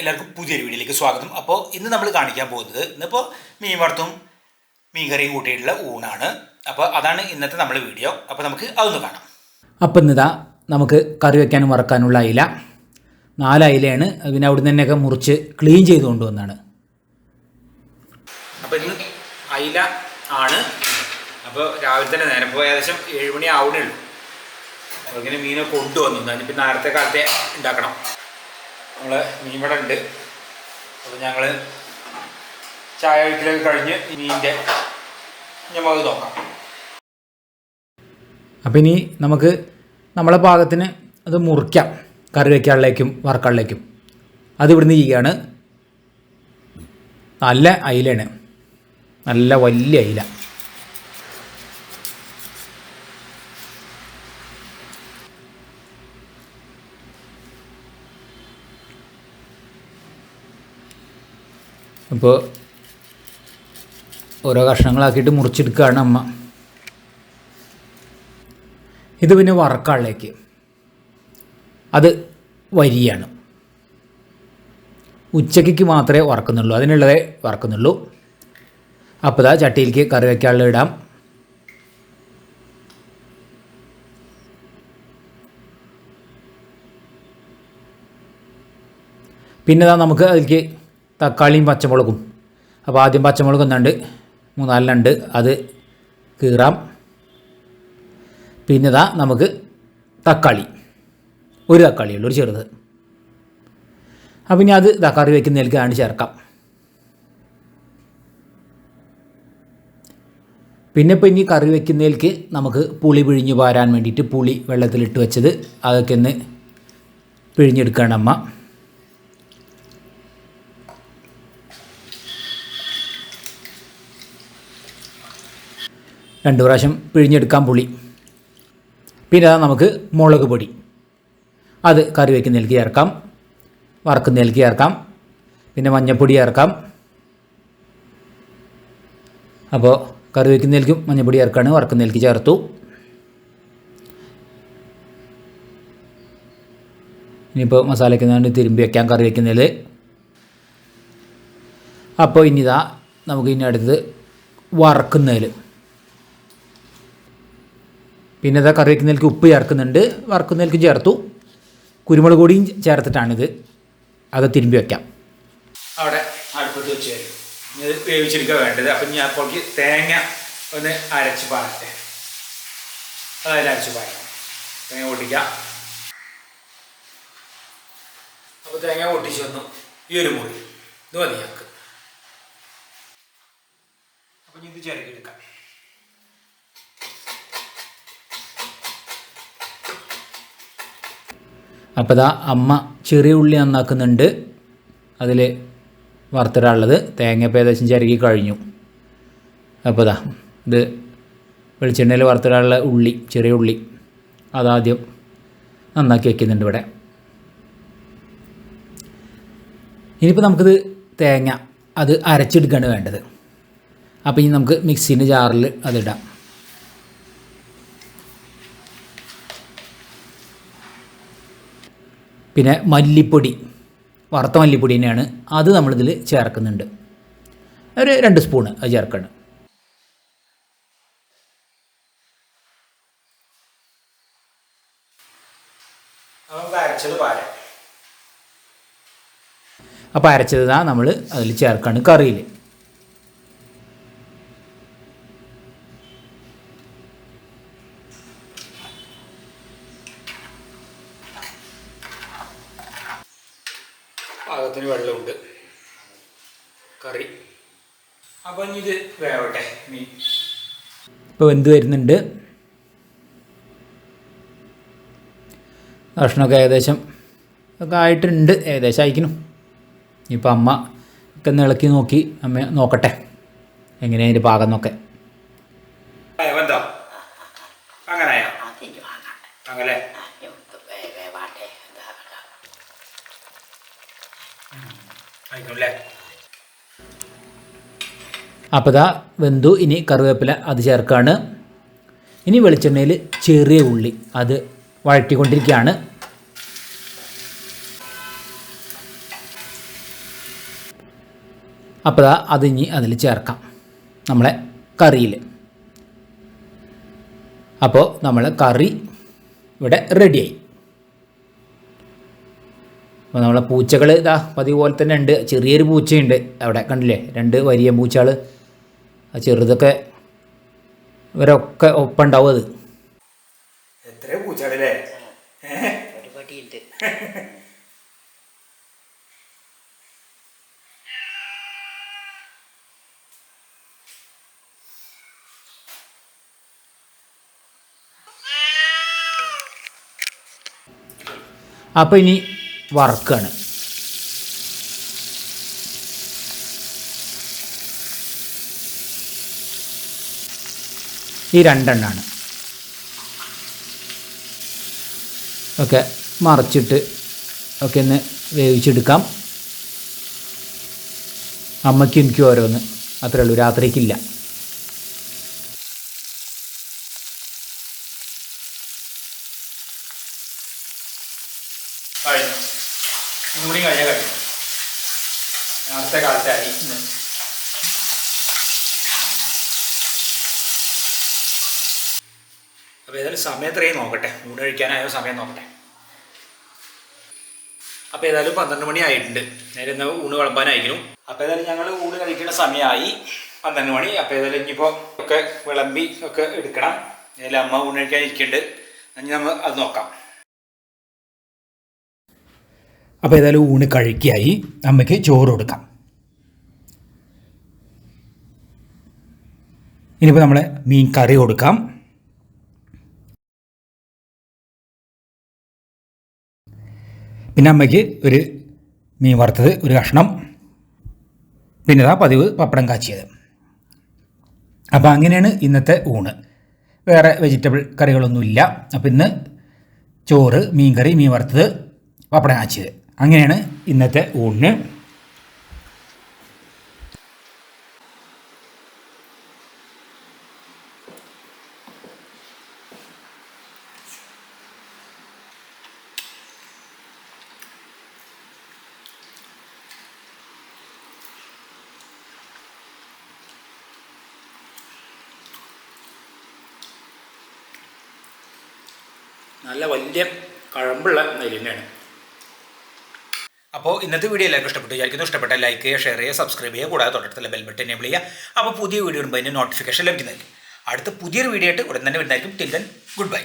എല്ലാവർക്കും പുതിയൊരു വീഡിയോയിലേക്ക് സ്വാഗതം. അപ്പോൾ ഇന്ന് നമ്മൾ കാണിക്കാൻ പോകുന്നത് ഇന്നിപ്പോൾ മീൻ വറുത്തും മീൻ കറിയും കൂട്ടിയിട്ടുള്ള ഊണാണ്. അപ്പോൾ അതാണ് ഇന്നത്തെ നമ്മുടെ വീഡിയോ. അപ്പോൾ നമുക്ക് അതൊന്ന് കാണാം. അപ്പം ഇന്നിതാ നമുക്ക് കറി വയ്ക്കാനും വറക്കാനുള്ള അയില. നാല് അയിലയാണ്. പിന്നെ അവിടെ തന്നെയൊക്കെ മുറിച്ച് ക്ലീൻ ചെയ്ത് കൊണ്ടുവന്നാണ്. അപ്പോൾ ഇന്ന് അയില ആണ്. അപ്പോൾ രാവിലെ തന്നെ നേരം പോയ ഏകദേശം ഏഴുമണി ആവണേ ഉള്ളൂ. അപ്പോൾ ഇങ്ങനെ മീനൊക്കെ കൊണ്ടുവന്നു. പിന്നെ നേരത്തെ കാലത്തെ ഉണ്ടാക്കണം. നമ്മൾ മീൻ ഇവിടെ ഉണ്ട്. അപ്പോൾ ഞങ്ങൾ ചായ ഒഴിക്കലൊക്കെ കഴിഞ്ഞ് മീനിന്റെ നമുക്ക് നോക്കാം. അപ്പം ഇനി നമുക്ക് നമ്മളെ പാകത്തിന് അത് മുറിക്കാം. കറി വയ്ക്കാളിലേക്കും വറക്കാളിലേക്കും. അത് ഇവിടുന്ന് ചെയ്യുകയാണ് നല്ല അയിലാണ് നല്ല വലിയ അയില. അപ്പോൾ ഓരോ കഷ്ണങ്ങളാക്കിയിട്ട് മുറിച്ചെടുക്കുകയാണ് അമ്മ. ഇത് പിന്നെ വറക്കാളിലേക്ക്. അത് വരിയാണ്. ഉച്ചയ്ക്ക് മാത്രമേ വറക്കുന്നുള്ളൂ. അതിനുള്ളതേ വറക്കുന്നുള്ളൂ. അപ്പോൾ ഇതാ ചട്ടിയിലേക്ക് കറി വയ്ക്കാനുള്ള ഇടാം. പിന്നെ നമുക്ക് അതിലേക്ക് തക്കാളിയും പച്ചമുളകും. അപ്പോൾ ആദ്യം പച്ചമുളക് ഒന്നുണ്ട്. മൂന്നാലിനുണ്ട് അത് കീറാം. പിന്നെ ഇതാ നമുക്ക് തക്കാളി. ഒരു തക്കാളി ഉള്ളൂ ഒരു ചെറുത്. അപ്പം ഇനി അത് തക്കാളി കറി ആണ് ചേർക്കാം. പിന്നെ ഇപ്പം ഇനി കറി വയ്ക്കുന്നതിലേക്ക് നമുക്ക് പുളി പിഴിഞ്ഞു പാരാൻ വേണ്ടിയിട്ട് പുളി വെള്ളത്തിലിട്ട് വെച്ചത്. അതൊക്കെ ഒന്ന് പിഴിഞ്ഞെടുക്കുകയാണ് അമ്മ. രണ്ട് പ്രാവശ്യം പിഴിഞ്ഞെടുക്കാം പുളി പിന്നെ അതാ നമുക്ക് മുളക് പൊടി. അത് കറി വയ്ക്കുന്നതിലേക്ക് ചേർക്കാം. വറക്കുന്നതിലേക്ക് ചേർക്കാം. പിന്നെ മഞ്ഞൾപ്പൊടി ചേർക്കാം. അപ്പോൾ കറി വയ്ക്കുന്നതിലേക്കും മഞ്ഞൾപ്പൊടി ചേർക്കാണ്. വറക്കുന്നതിലേക്ക് ചേർത്തു. ഇനിയിപ്പോൾ മസാല വേണ്ടി തിരുമ്പി വയ്ക്കാം കറി വയ്ക്കുന്നതിൽ അപ്പോൾ ഇനി ഇതാ നമുക്ക് ഇനി അടുത്തത് വറക്കുന്നതിൽ പിന്നെ ഇതാ കറിവേക്ക് നെൽക്ക് ഉപ്പ് ചേർക്കുന്നുണ്ട് വറുക്കുന്നേൽക്ക് ചേർത്തു. കുരുമുളക് പൊടിയും ചേർത്തിട്ടാണിത്. അത് തിരുമ്പി വയ്ക്കാം അവിടെ അടുപ്പത്ത് വെച്ച് ഇത് വേവിച്ചെടുക്കുക വേണ്ടത്. അപ്പം ഞാൻ അപ്പോഴേക്ക് തേങ്ങ ഒന്ന് അരച്ച് പാടട്ടെ അതിൽ അരച്ച് പാടാം തേങ്ങ പൊട്ടിക്കാം. അപ്പോൾ തേങ്ങ പൊട്ടിച്ച് വന്നു. ഈ ഒരു മുറി. ഇത് മതി ഞങ്ങൾക്ക് അപ്പം ഇത് ചിരകിയെടുക്കാം. അപ്പോൾ ഇതാ അമ്മ ചെറിയ ഉള്ളി നന്നാക്കുന്നുണ്ട്. അതിൽ വറുത്തിടാനുള്ളത്. തേങ്ങ ഇപ്പോൾ ഏകദേശം ചിരകി കഴിഞ്ഞു. അപ്പോൾ ഇതാ ഇത് വെളിച്ചെണ്ണയിൽ വറുത്തിടാനുള്ള ഉള്ളി ചെറിയ ഉള്ളി. അതാദ്യം നന്നാക്കി വയ്ക്കുന്നുണ്ട് ഇവിടെ. ഇനിയിപ്പോൾ നമുക്കിത് തേങ്ങ അത് അരച്ചെടുക്കുകയാണ് വേണ്ടത്. അപ്പോൾ ഇനി നമുക്ക് മിക്സീന്റെ ജാറിൽ അതിടാം പിന്നെ മല്ലിപ്പൊടി വറുത്ത മല്ലിപ്പൊടി തന്നെയാണ് അത് നമ്മളിതിൽ ചേർക്കുന്നുണ്ട്. ഒരു രണ്ട് സ്പൂണ് അത് ചേർക്കണം. അപ്പോൾ അരച്ചത് നമ്മൾ അതിൽ ചേർക്കാണ് കറിയിൽ. പാകത്തിന് വെള്ളമുണ്ട്. കറി. അപ്പം ഇനി ഇത് വേവട്ടെ മീൻ. ഇപ്പൊ വെന്ത് വരുന്നുണ്ട്. ഭക്ഷണമൊക്കെ ഏകദേശം ഒക്കെ ആയിട്ടുണ്ട് ഏകദേശം അയക്കണം ഇനിയിപ്പോൾ അമ്മ ഒക്കെ ഇളക്കി നോക്കി അമ്മ നോക്കട്ടെ എങ്ങനെയാണ് അതിന്റെ പാകം നോക്കെ ആയോ അപ്പോൾ ഇതാ വെന്തു. ഇനി കറിവേപ്പില അത് ചേർക്കാണ്. ഇനി വെളിച്ചെണ്ണയിൽ ചെറിയ ഉള്ളി അത് വഴറ്റിക്കൊണ്ടിരിക്കുകയാണ്. അപ്പോൾ അത് ഇനി അതിൽ ചേർക്കാം നമ്മളെ കറിയിൽ. അപ്പോൾ നമ്മൾ കറി ഇവിടെ റെഡിയായി. അപ്പോൾ നമ്മളെ പൂച്ചകൾ ഇതാ പതിവ് പോലെ തന്നെ ഉണ്ട്. ചെറിയൊരു പൂച്ചയുണ്ട് അവിടെ കണ്ടില്ലേ? രണ്ട് വലിയ പൂച്ചകൾ ആ ചെറുതൊക്കെ ഇവരൊക്കെ ഒപ്പം ഉണ്ടാവും അത്. എത്ര പൂച്ചകളല്ലേ? അപ്പോൾ ഇനി വറക്കാണ് ഈ രണ്ടെണ്ണാണ്. ഒക്കെ മറച്ചിട്ട് ഒക്കെ ഒന്ന് വേവിച്ചെടുക്കാം. അമ്മയ്ക്കും എനിക്കും ഓരോന്ന് അത്രേ ഉള്ളൂ. രാത്രിക്കില്ല. കഴിഞ്ഞു. കൂടി കഴിഞ്ഞാൽ കഴിഞ്ഞു. നേരത്തെ കാലത്തായി അപ്പോൾ ഏതായാലും സമയം എത്രയും നോക്കട്ടെ. ഊണ് കഴിക്കാനായോ സമയം നോക്കട്ടെ. അപ്പോൾ ഏതായാലും പന്ത്രണ്ട് മണി ആയിട്ടുണ്ട്. നേരെ ഇന്ന് ഊണ് വിളമ്പാനായിരിക്കുന്നു. അപ്പോൾ ഏതായാലും ഞങ്ങൾ ഊണ് കഴിക്കേണ്ട സമയമായി. പന്ത്രണ്ട് മണി. അപ്പോൾ ഏതായാലും ഇനിയിപ്പോൾ ഒക്കെ വിളമ്പി ഒക്കെ എടുക്കണം. ഏതായാലും അമ്മ ഊണ് കഴിക്കാൻ ഇരിക്കുന്നുണ്ട് ഇനി നമ്മൾ അത് നോക്കാം. അപ്പോൾ ഏതായാലും ഊണ് കഴിക്കായി. അമ്മയ്ക്ക് ചോറ് കൊടുക്കാം. ഇനിയിപ്പോൾ നമ്മൾ മീൻ കറി കൊടുക്കാം. പിന്നെ അമ്മയ്ക്ക് ഒരു മീൻ വറുത്തത് ഒരു കഷ്ണം. പിന്നെ ഇതാ പതിവ് പപ്പടം കാച്ചിയത്. അപ്പോൾ അങ്ങനെയാണ് ഇന്നത്തെ ഊണ്. വേറെ വെജിറ്റബിൾ കറികളൊന്നുമില്ല. അപ്പോൾ ഇന്ന് ചോറ് മീൻ കറി മീൻ വറുത്തത് പപ്പടം കാച്ചിയത്. അങ്ങനെയാണ് ഇന്നത്തെ ഊണിന് നല്ല വലിയ കഴമ്പുള്ള നെല്ല് തന്നെയാണ് അപ്പോൾ ഇന്നത്തെ വീഡിയോ എല്ലാവർക്കും ഇഷ്ടപ്പെട്ടു വിചാരിക്കുന്നു. ഇഷ്ടപ്പെട്ട ലൈക്ക് ചെയ്യുക ഷെയർ ചെയ്യുക. സബ്സ്ക്രൈബ് ചെയ്യുക കൂടാതെ തൊട്ടടുത്തുള്ള ബെൽ ബട്ടൺ ചെയ്യുക. അപ്പോൾ പുതിയ വീഡിയോ ഇടുമ്പോൾ അതിന്റെ നോട്ടിഫിക്കേഷൻ ലഭിക്കുന്നതായിരിക്കും. അടുത്ത പുതിയൊരു വീഡിയോ ആയിട്ട് ഉടൻ തന്നെ വരുന്നതായിരിക്കും. Till then good bye